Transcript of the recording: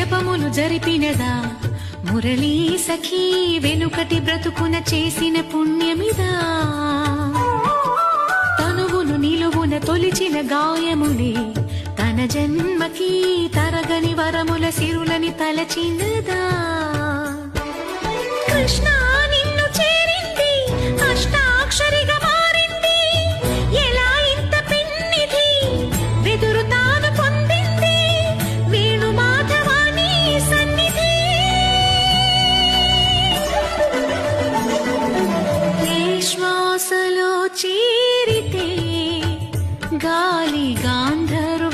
జపములు జరిపినదా? మురళీ సఖీ వెనుకటి బ్రతుకున చేసిన పుణ్యమిదా? తనువును నిలువున తొలిచిన గాయములే తన జన్మకి తరగని వరముల సిరులని తలచినదా? కృష్ణాని మనసులో చేరితే గాలి గాంధర్వ